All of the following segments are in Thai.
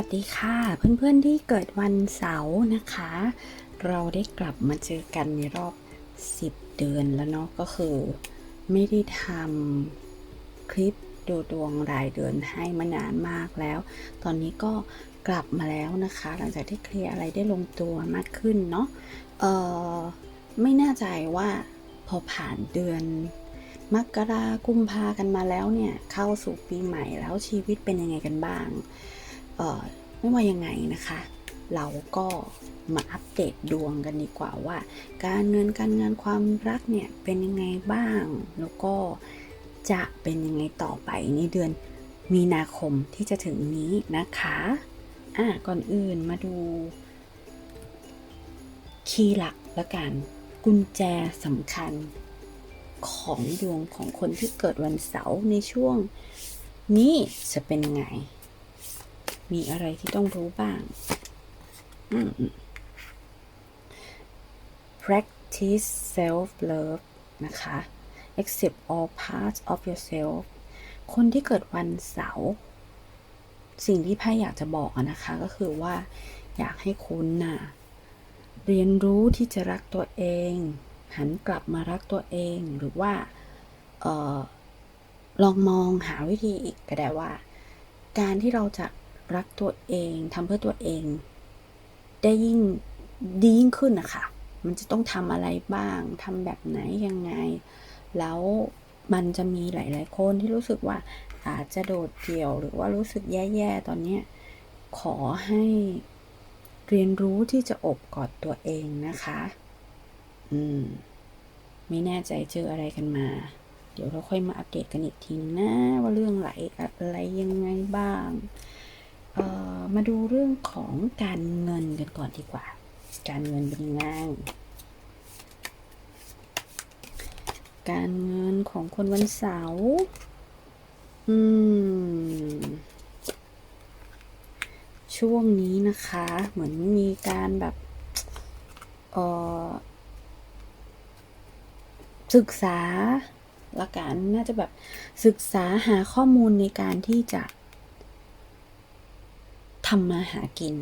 วัสดีค่ะ เพื่อนๆที่เกิดวันเสาร์นะคะ เราได้กลับมาเจอกันในรอบ 10 เดือนแล้วเนาะก็คือ ไม่ได้ทำคลิปดูดวงรายเดือนให้มานานมากแล้ว ตอนนี้ก็กลับมาแล้วนะคะ หลังจากที่เคลียร์อะไรได้ลงตัวมากขึ้นเนาะเออไม่แน่ใจว่าพอผ่านเดือนมกรากุมภากันมาแล้วเนี่ยเข้าสู่ปีใหม่แล้วชีวิตเป็นยังไงกันบ้าง ไม่ว่ายังไงนะคะ เราก็มาอัปเดตดวงกันดีกว่าว่า การเงินการงานความรักเนี่ยเป็นยังไงบ้าง แล้วก็จะเป็นยังไงต่อไปในเดือนมีนาคมที่จะถึงนี้นะคะอะก่อนอื่นมาดู คีย์หลักละกัน กุญแจสำคัญของดวงของคนที่เกิดวันเสาร์ในช่วงนี้จะเป็นยังไง มีอะไรที่ต้องรู้บ้าง practice self love นะคะ accept all parts of yourself คนที่เกิดวันเสาร์สิ่งที่ไพ่อยากจะบอกนะคะก็คือว่า อยากให้คุณน่ะ เรียนรู้ที่จะรักตัวเอง หันกลับมารักตัวเองหรือว่าออลองมองหาวิธีอีกก็ได้ว่า การที่เราจะ รักตัวเองทำเพื่อตัวเอง ได้ยิ่งดียิ่งขึ้นนะคะมันจะต้องทำอะไรบ้างทำแบบไหนยังไง แล้วมันจะมีหลาย ๆ คนที่รู้สึกว่าอาจจะโดดเดี่ยวหรือว่ารู้สึกแย่ๆตอนนี้ขอให้เรียนรู้ที่จะอบกอดตัวเองนะคะ อืม ไม่แน่ใจเจออะไรกันมา เดี๋ยวเราค่อยมาอัปเดตกันอีกทีนะว่าเรื่องไหลอะไรยังไงบ้าง มาดูเรื่องของการเงินกันก่อนดีกว่า การเงินเป็นยังไง การเงินของคนวันเสาร์ อืม ช่วงนี้นะคะ เหมือนมีการแบบ เอ่อศึกษาละกัน น่าจะแบบศึกษาหาข้อมูลในการที่จะ ทำมาหากิน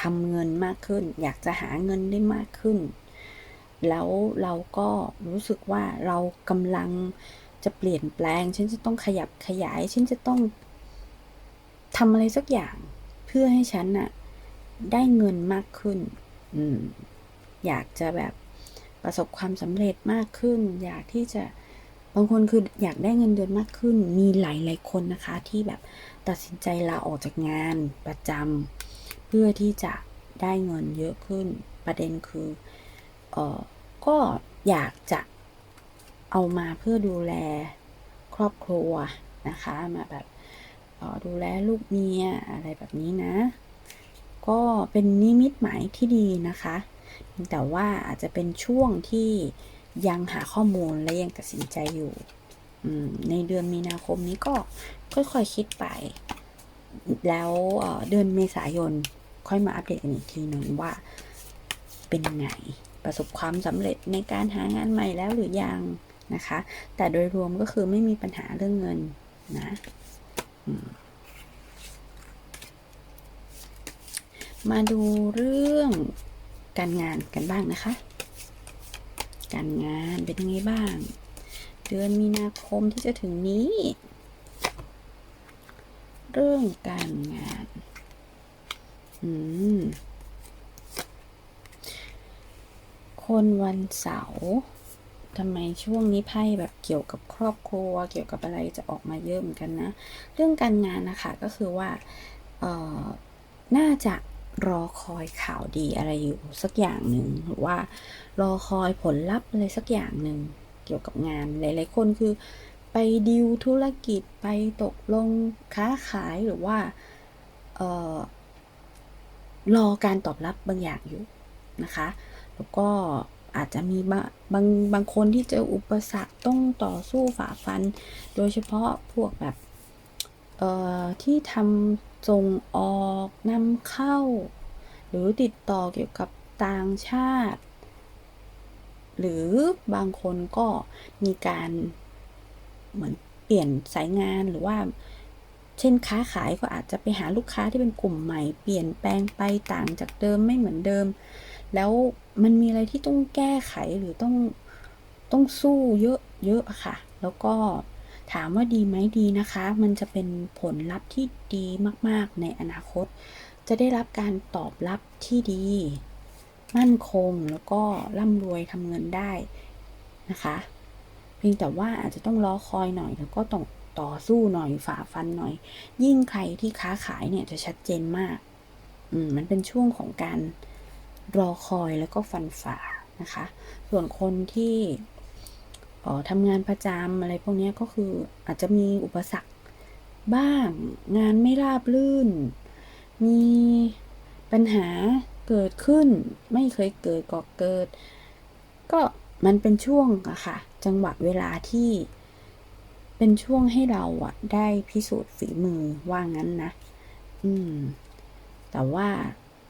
ทำเงินมากขึ้น อยากจะหาเงินได้มากขึ้น แล้วเราก็รู้สึกว่าเรากำลังจะเปลี่ยนแปลง ฉันจะต้องขยับขยาย ฉันจะต้องทำอะไรสักอย่างเพื่อให้ฉันน่ะได้เงินมากขึ้น อืม อยากจะแบบประสบความสำเร็จมากขึ้น อยากที่จะ บางคนคืออยากได้เงินเดือนมากขึ้น มีหลายหลายคนนะคะที่แบบตัดสินใจลาออกจากงานประจำเพื่อที่จะได้เงินเยอะขึ้น ประเด็นคือเออก็อยากจะเอามาเพื่อดูแลครอบครัวนะคะมาแบบออดูแลลูกเมียอะไรแบบนี้นะ ก็เป็นนิมิตหมายที่ดีนะคะ แต่ว่าอาจจะเป็นช่วงที่ ยังหาข้อมูลและยังตัดสินใจอยู่ ในเดือนมีนาคมนี้ก็ค่อยๆคคิดไป แล้วเดือนเมษายนค่อยมาอัปเดตกันอีกทีหนึ่งว่าเป็นยังไงประสบความสำเร็จในการหางานใหม่แล้วหรือยังนะคะ แต่โดยรวมก็คือไม่มีปัญหาเรื่องเงินนะมาดูเรื่องการงานกันบ้างนะคะ การงานเป็นยังไงบ้าง เดือนมีนาคมที่จะถึงนี้ เรื่องการงาน อืม คนวันเสาร์ทำไมช่วงนี้ไพ่แบบเกี่ยวกับครอบครัว เกี่ยวกับอะไรจะออกมาเยอะเหมือนกันนะ เรื่องการงานนะคะก็คือว่า เอ่อ น่าจะ รอคอยข่าวดีอะไรอยู่สักอย่างหนึ่งหรือว่ารอคอยผลลัพธ์อะไรสักอย่างหนึ่งเกี่ยวกับงานหลาย ๆ คนคือไปดิวธุรกิจไปตกลงค้าขายหรือว่าเออรอการตอบรับบางอย่างอยู่นะคะ แล้วก็อาจจะมีบางบางบางคนที่เจออุปสรรคต้องต่อสู้ฝ่าฟัน โดยเฉพาะพวกแบบเอ่อที่ทำ ส่งออกนำเข้า หรือติดต่อเกี่ยวกับต่างชาติ หรือบางคนก็มีการเหมือนเปลี่ยนสายงานหรือว่า เช่นค้าขายก็อาจจะไปหาลูกค้าที่เป็นกลุ่มใหม่ เปลี่ยนแปลงไปต่างจากเดิมไม่เหมือนเดิม แล้วมันมีอะไรที่ต้องแก้ไขหรือต้องต้องสู้เยอะเยอะค่ะ แล้วก็ ถามว่าดีไหมดีนะคะ มันจะเป็นผลลัพธ์ที่ดีมากๆในอนาคต จะได้รับการตอบรับที่ดี มั่นคงแล้วก็ร่ำรวยทำเงินได้นะคะ เพียงแต่ว่าอาจจะต้องรอคอยหน่อยแล้วก็ต้องต่อสู้หน่อยฝ่าฟันหน่อย ยิ่งใครที่ค้าขายเนี่ยจะชัดเจนมากอืมมันเป็นช่วงของการรอคอยแล้วก็ฟันฝ่านะคะ ส่วนคนที่ ออทำงานประจำอะไรพวกนี้ก็คืออาจจะมีอุปสรรคบ้าง งานไม่ราบรื่น มีปัญหาเกิดขึ้น ไม่เคยเกิดก็เกิด ก็มันเป็นช่วงอะค่ะ จังหวะเวลาที่เป็นช่วงให้เราอะได้พิสูจน์ฝีมือว่างั้นนะ อืม แต่ว่า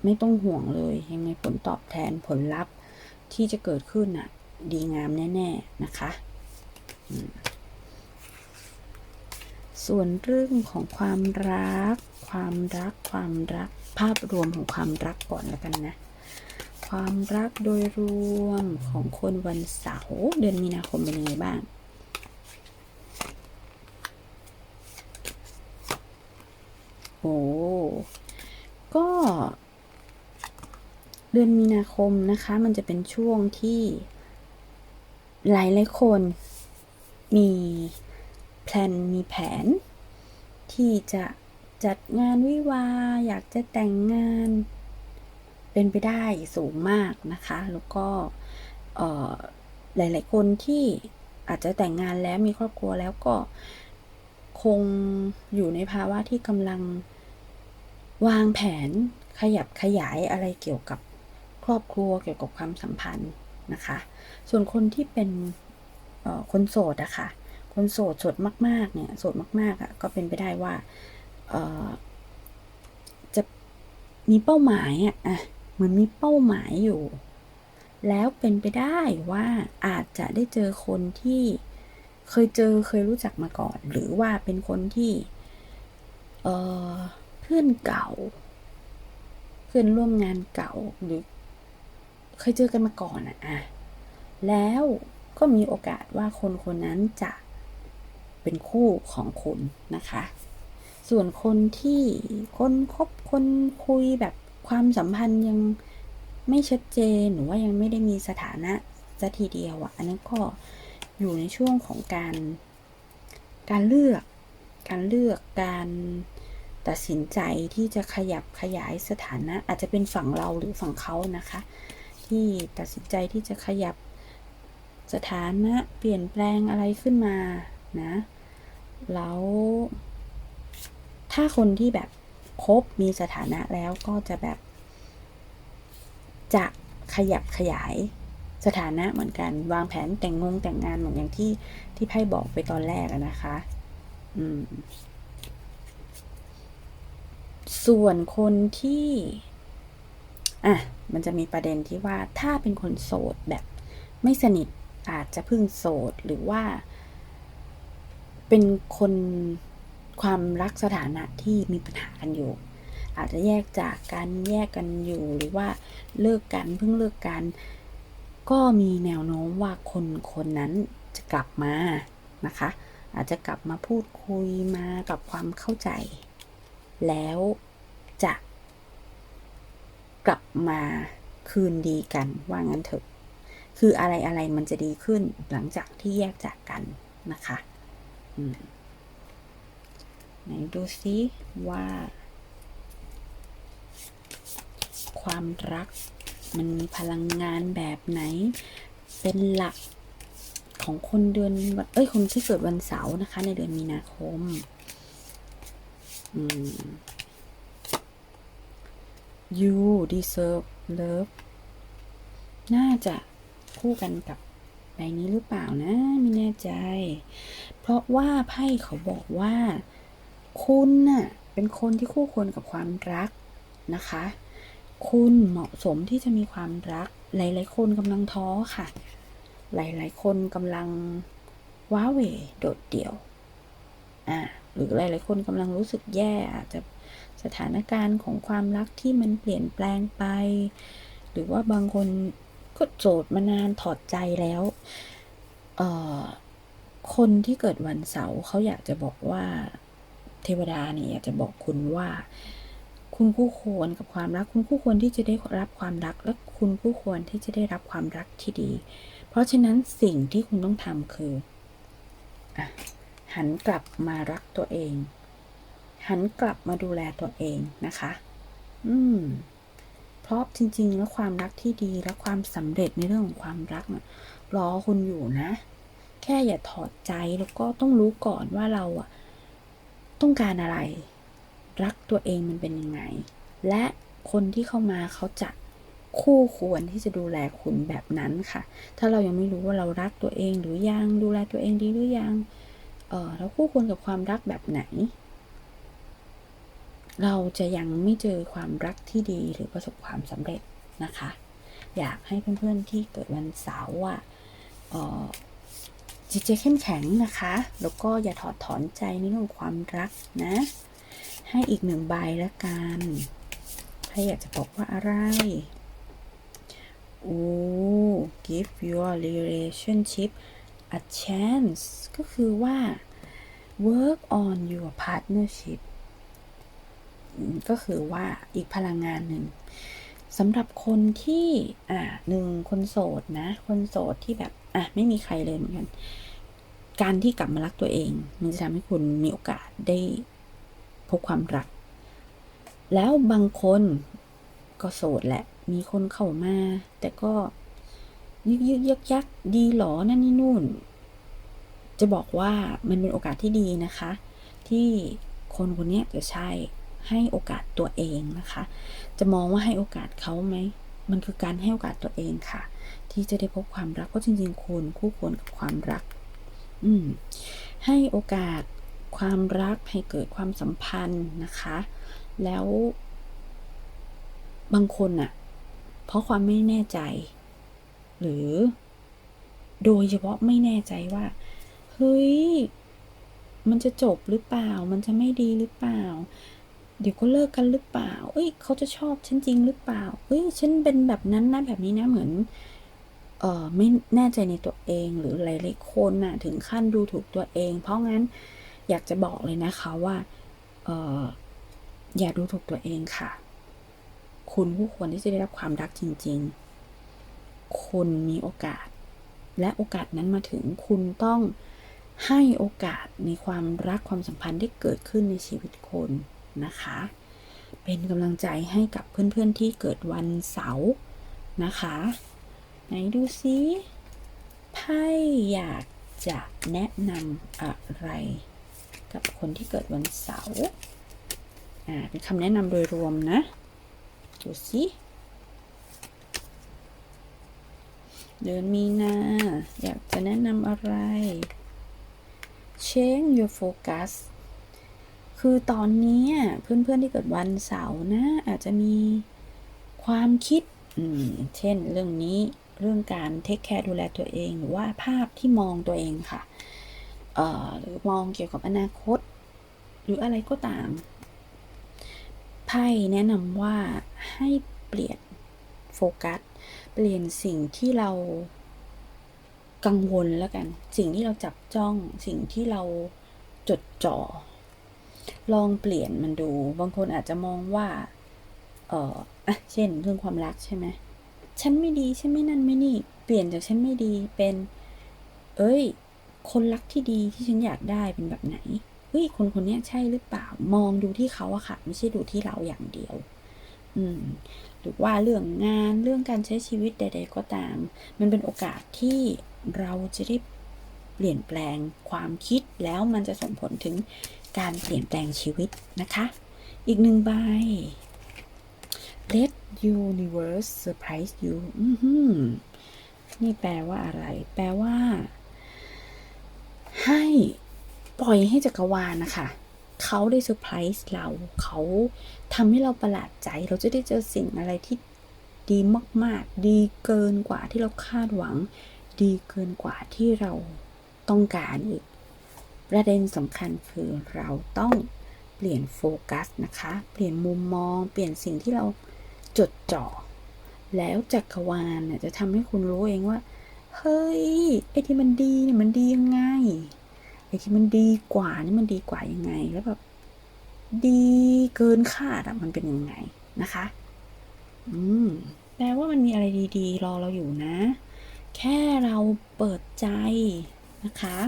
ไม่ต้องห่วงเลยยังไงผลตอบแทนผลลัพธ์ที่จะเกิดขึ้นอะดีงามแน่ ๆ นะคะ ส่วนเรื่องของความรัก ความรัก ความรัก ภาพรวมของความรักก่อนแล้วกันนะ ความรักโดยรวมของคนวันเสาร์เดือนมีนาคมเป็นยังไงบ้างโอ้ก็เดือนมีนาคมนะคะ มันจะเป็นช่วงที่หลายหลายคน มีแพลนมีแผน ที่จะจัดงานวิวา อยากจะแต่งงาน เป็นไปได้สูงมากนะคะ แล้วก็หลาย ๆ คนที่อาจจะแต่งงานแล้วมีครอบครัวแล้วก็คงอยู่ในภาวะที่กำลังวางแผนขยับขยายอะไรเกี่ยวกับครอบครัวเกี่ยวกับความสัมพันธ์นะคะ ส่วนคนที่เป็น คนโสดอะค่ะ คนโสดโสดมาก ๆ เนี่ยโสดมาก ๆอะก็เป็นไปได้ว่าจะมีเป้าหมายอะเหมือนมีเป้าหมายอยู่ แล้วเป็นไปได้ว่าอาจจะได้เจอคนที่เคยเจอเคยรู้จักมาก่อน หรือว่าเป็นคนที่เอ่อเพื่อนเก่า เพื่อนร่วมงานเก่าหรือ เคยเจอกันมาก่อนอะอะแล้ว ก็มีโอกาสว่าคนคนนั้นจะเป็นคู่ของคุณนะคะ ส่วนคนที่คนคบคนคุยแบบความสัมพันธ์ยังไม่ชัดเจนหรือว่ายังไม่ได้มีสถานะสัทีเดียวอะอันนั้นก็อยู่ในช่วงของการ การเลือก การเลือกการตัดสินใจที่จะขยับขยายสถานะ อาจจะเป็นฝั่งเราหรือฝั่งเขานะคะ ที่ตัดสินใจที่จะขยับ สถานะเปลี่ยนแปลงอะไรขึ้นมานะแล้วถ้าคนที่แบบคบมีสถานะแล้วก็จะแบบ จะขยับขยายสถานะเหมือนกัน วางแผนแต่งงงแต่งงานเหมือนอย่างที่ที่ไพ่บอกไปตอนแรกนะคะ อืม ส่วนคนที่ อะ มันจะมีประเด็นที่ว่าถ้าเป็นคนโสดแบบไม่สนิท อาจจะเพิ่งโสดหรือว่า เป็นคนความรักสถานะที่มีปัญหากันอยู่ อาจจะแยกจากกันแยกกันอยู่หรือว่าเลิกกันเพิ่งเลิกกัน ก็มีแนวโน้มว่าคนคนนั้นจะกลับมานะคะ อาจจะกลับมาพูดคุยมากับความเข้าใจ แล้วจะกลับมาคืนดีกันว่างั้นเถอะ คืออะไรอะไรมันจะดีขึ้นหลังจากที่แยกจากกันนะคะไหนดูซิว่า ความรักมันมีพลังงานแบบไหน เป็นหลักของคนเดือนวันเอ้ยคนที่เกิดวันเสาร์นะคะ ในเดือนมีนาคมอืม you deserve love น่าจะ คู่กันกับใบนี้หรือเปล่านะ ไม่แน่ใจ เพราะว่าไพ่เขาบอกว่า คุณน่ะเป็นคนที่คู่ควรกับความรักนะคะ คุณเหมาะสมที่จะมีความรัก หลายๆ คนกำลังท้อค่ะ หลายๆ คนกำลังว้าเหวโดดเดี่ยวอ่าหรือหลายๆ คนกำลังรู้สึกแย่อาจจะสถานการณ์ของความรักที่มันเปลี่ยนแปลงไป หรือว่าบางคน ก็โจทย์มานานถอดใจแล้วเอ่อคนที่เกิดวันเสาร์เขาอยากจะบอกว่าเทวดาเนี่ยอยากจะบอกคุณว่า คุณคู่ควรกับความรัก คุณคู่ควรที่จะได้รับความรัก และคุณคู่ควรที่จะได้รับความรักที่ดี เพราะฉะนั้นสิ่งที่คุณต้องทำคืออหันกลับมารักตัวเอง หันกลับมาดูแลตัวเองนะคะ อืม เพราะจริง ๆ แล้วความรักที่ดีและความสำเร็จในเรื่องของความรักนะรอคุณอยู่นะ แค่อย่าถอดใจแล้วก็ต้องรู้ก่อนว่าเราอะต้องการอะไร รักตัวเองมันเป็นยังไง และคนที่เข้ามาเขาจะคู่ควรที่จะดูแลคุณแบบนั้นค่ะ ถ้าเรายังไม่รู้ว่าเรารักตัวเองหรือยังดูแลตัวเองดีหรือยัง เออเราคู่ควรกับความรักแบบไหน เราจะยังไม่เจอความรักที่ดีหรือประสบความสำเร็จนะคะ อยากให้เพื่อนๆที่เกิดวันเสาร์อะจิตใจเข้มแข็งนะคะ แล้วก็อย่าถอดถอนใจในเรื่องความรักนะ ให้อีกหนึ่งใบละกันใครอยากจะบอกว่าอะไรโอ้ give your relationship a chance ก็คือว่า work on your partnership ก็คือว่าอีกพลังงานหนึ่งสำหรับคนที่อ่าหนึ่งคนโสดนะ คนโสดที่แบบอะไม่มีใครเลยเหมือนกันการที่กลับมารักตัวเอง มันจะทำให้คุณมีโอกาสได้พบความรัก แล้วบางคนก็โสดแหละ มีคนเข้ามา แต่ก็ยึกยึกยักยักดีหรอนั่นนี่นู่น จะบอกว่ามันเป็นโอกาสที่ดีนะคะ ที่คนคนนี้จะใช่ ให้โอกาสตัวเองนะคะ จะมองว่าให้โอกาสเขาไหม มันคือการให้โอกาสตัวเองค่ะ ที่จะได้พบความรักเพราะจริงๆคุณคู่ควรกับความรัก อืมให้โอกาสความรักให้เกิดความสัมพันธ์นะคะ แล้ว บางคนอะเพราะความไม่แน่ใจ หรือ โดยเฉพาะไม่แน่ใจว่า เฮ้ย มันจะจบหรือเปล่า มันจะไม่ดีหรือเปล่า เดี๋ยวก็เลิกกันหรือเปล่า เอ้ยเขาจะชอบฉันจริงหรือเปล่า เอ้ยฉันเป็นแบบนั้นนะแบบนี้นะเหมือน เออไม่แน่ใจในตัวเองหรือหลายๆคนน่ะ ถึงขั้นดูถูกตัวเอง เพราะงั้นอยากจะบอกเลยนะคะว่าเอออย่าดูถูกตัวเองค่ะ คุณผู้ควรที่จะได้รับความรักจริง ๆ คุณมีโอกาส และโอกาสนั้นมาถึงคุณต้องให้โอกาสในความรักความสัมพันธ์ได้เกิดขึ้นในชีวิตคน นะคะ เป็นกำลังใจให้กับเพื่อนๆที่เกิดวันเสาร์นะคะ ไหนดูซิไพ่อยากจะแนะนำอะไรกับคนที่เกิดวันเสาร์อ่าเป็นคำแนะนำโดยรวมนะ ดูสิเดือนมีนาอยากจะแนะนำอะไร change your focus คือตอนนี้เพื่อนๆที่เกิดวันเสาร์นะ อาจจะมีความคิด เช่นเรื่องนี้เรื่องการเทคแคร์ดูแลตัวเอง หรือว่าภาพที่มองตัวเองค่ะเอ่อหรือมองเกี่ยวกับอนาคต หรืออะไรก็ตามไพ่แนะนำว่าให้เปลี่ยนโฟกัส เปลี่ยนสิ่งที่เรากังวลแล้วกัน สิ่งที่เราจับจ้อง สิ่งที่เราจดจ่อ ลองเปลี่ยนมันดู บางคนอาจจะมองว่า เอออะเช่น เรื่องความรักใช่ไหม ฉันไม่ดี ฉันไม่นั่นไม่นี่ เปลี่ยนจากฉันไม่ดีเป็น เอ้ย คนรักที่ดีที่ฉันอยากได้เป็นแบบไหน เฮ้ย คนคนนี้ใช่หรือเปล่า มองดูที่เขาอะค่ะ ไม่ใช่ดูที่เราอย่างเดียว อืม หรือว่าเรื่องงาน เรื่องการใช้ชีวิตใด ๆ ก็ตาม มันเป็นโอกาสที่เราจะได้เปลี่ยนแปลงความคิดแล้วมันจะส่งผลถึง การเปลี่ยนแปลงชีวิตนะคะ อีกหนึ่งใบ Let universe surprise you อือหือนี่แปลว่าอะไร แปลว่า ให้ปล่อยให้จักรวาลนะคะ เขาได้เซอร์ไพรส์เรา เขาทำให้เราประหลาดใจ เราจะได้เจอสิ่งอะไรที่ดีมาก ๆ ดีเกินกว่าที่เราคาดหวัง ดีเกินกว่าที่เราต้องการอีก ประเด็นสำคัญคือเราต้องเปลี่ยนโฟกัสนะคะ เปลี่ยนมุมมอง เปลี่ยนสิ่งที่เราจดจ่อ แล้วจักรวาลเนี่ยจะทำให้คุณรู้เองว่า เฮ้ย ไอ้ที่มันดีเนี่ยมันดียังไง ไอ้ที่มันดีกว่านี่มันดีกว่ายังไง แล้วแบบดีเกินคาดอะมันเป็นยังไงนะคะ อืมแปลว่ามันมีอะไรดี ๆ รอเราอยู่นะ แค่เราเปิดใจนะคะ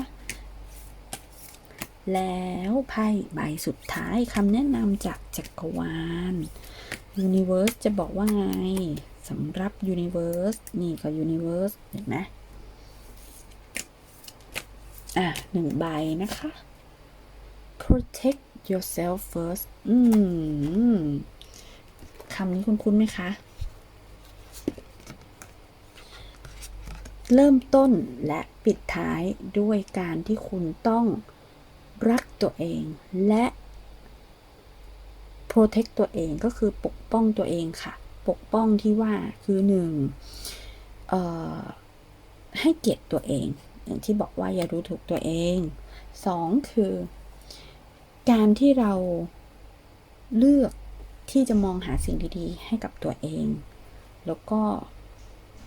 แล้วไพ่ใบสุดท้ายคำแนะนำจากจักรวาล Universe จะบอกว่าไงสำหรับ Universe นี่ก็ Universe เห็นไหมอะหนึ่งใบนะคะ protect yourself first อืมคำนี้คุ้นๆไหมคะ เริ่มต้นและปิดท้ายด้วยการที่คุณต้อง รักตัวเองและ protect ตัวเองก็คือปกป้องตัวเองค่ะ ปกป้องที่ว่าคือหนึ่งให้เกียรติตัวเอง อย่างที่บอกว่าอย่าดูถูกตัวเองสองคือ การที่เราเลือกที่จะมองหาสิ่งดีๆ ให้กับตัวเอง แล้วก็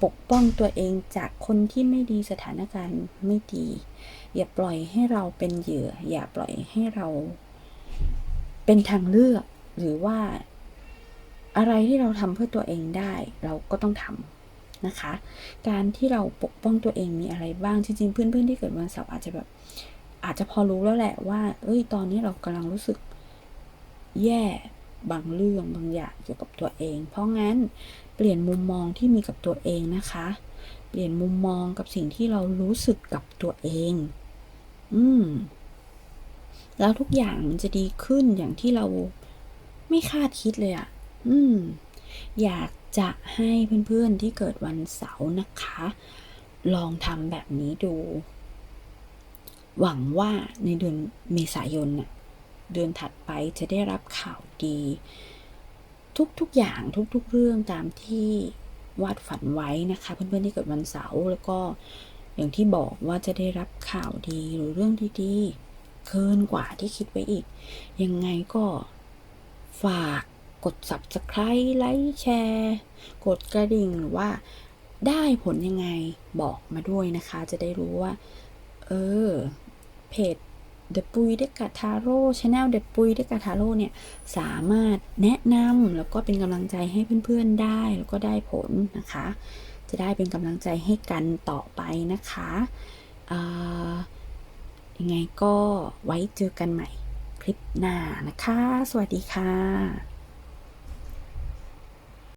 ปกป้องตัวเองจากคนที่ไม่ดีสถานการณ์ไม่ดี อย่าปล่อยให้เราเป็นเหยื่อ อย่าปล่อยให้เรา เป็นทางเลือก หรือว่า อะไรที่เราทำเพื่อตัวเองได้ เราก็ต้องทำนะคะ การที่เราปกป้องตัวเองมีอะไรบ้างจริงๆเพื่อนๆที่เกิดวันเสาร์อาจจะแบบอาจจะพอรู้แล้วแหละว่า เอ้ย ตอนนี้เรากำลังรู้สึกแย่บางเรื่องบางอย่างเกี่ยวกับตัวเอง เพราะงั้น เปลี่ยนมุมมองที่มีกับตัวเองนะคะ เปลี่ยนมุมมองกับสิ่งที่เรารู้สึกกับตัวเอง อืม แล้วทุกอย่างมันจะดีขึ้นอย่างที่เราไม่คาดคิดเลยอะ่ะ อืม อยากจะให้เพื่อนๆที่เกิดวันเสาร์นะคะ ลองทำแบบนี้ดู หวังว่าในเดือนเมษายนน่ะเดือนถัดไปจะได้รับข่าวดี ทุกๆอย่างทุกๆเรื่องตามที่วาดฝันไว้นะคะ เพื่อนๆที่เกิดวันเสาร์แล้วก็อย่างที่บอกว่าจะได้รับข่าวดีหรือเรื่องดีๆเกินกว่าที่คิดไว้อีก ยังไงก็ฝากกด subscribe ไลค์แชร์ กดกระดิ่งหรือว่าได้ผลยังไงบอกมาด้วยนะคะ จะได้รู้ว่า เออ เพจ เดปุยเดกาทาโร่ชาแนลเดปุยเดกาทาโร่เนี่ยสามารถแนะนำแล้วก็เป็นกำลังใจให้เพื่อนๆได้แล้วก็ได้ผลนะคะ จะได้เป็นกำลังใจให้กันต่อไปนะคะยังไงก็ไว้เจอกันใหม่คลิปหน้านะคะ สวัสดีค่ะ